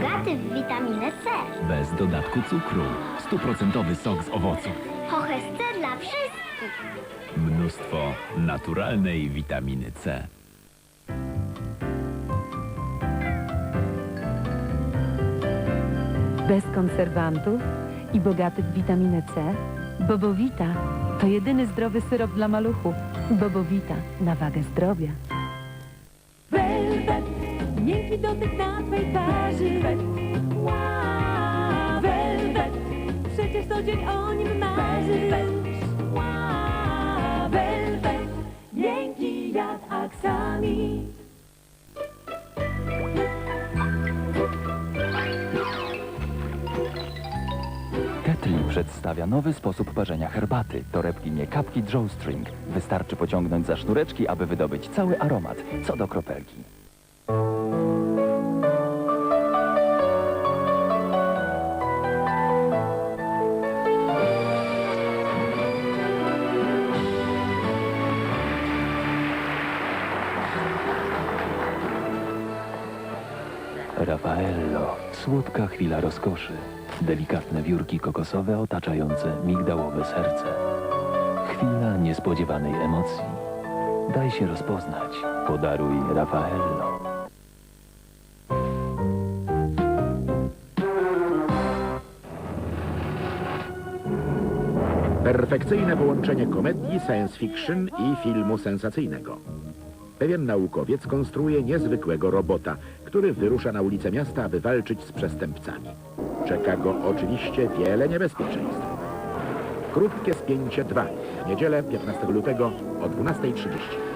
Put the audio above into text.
bogaty w witaminę C. Bez dodatku cukru. Stuprocentowy sok z owoców. Hoches C dla wszystkich. Mnóstwo naturalnej witaminy C. bez konserwantów i bogaty w witaminę C. Bobowita to jedyny zdrowy syrop dla maluchów. Bobowita na wagę zdrowia. Velvet, miękki dotyk na twej twarzy. Wow, velvet, przecież co dzień o nim marzysz. Velvet, miękki jak aksami. Ketli przedstawia nowy sposób parzenia herbaty. Torebki nie kapki drawstring. Wystarczy pociągnąć za sznureczki, aby wydobyć cały aromat, co do kropelki. Raffaello. Słodka chwila rozkoszy. Delikatne wiórki kokosowe otaczające migdałowe serce. Chwila niespodziewanej emocji. Daj się rozpoznać. Podaruj Raffaello. Perfekcyjne połączenie komedii, science fiction i filmu sensacyjnego. Pewien naukowiec konstruuje niezwykłego robota, który wyrusza na ulice miasta, aby walczyć z przestępcami. Czeka go oczywiście wiele niebezpieczeństw. Krótkie spięcie 2. W niedzielę 15 lutego o 12.30.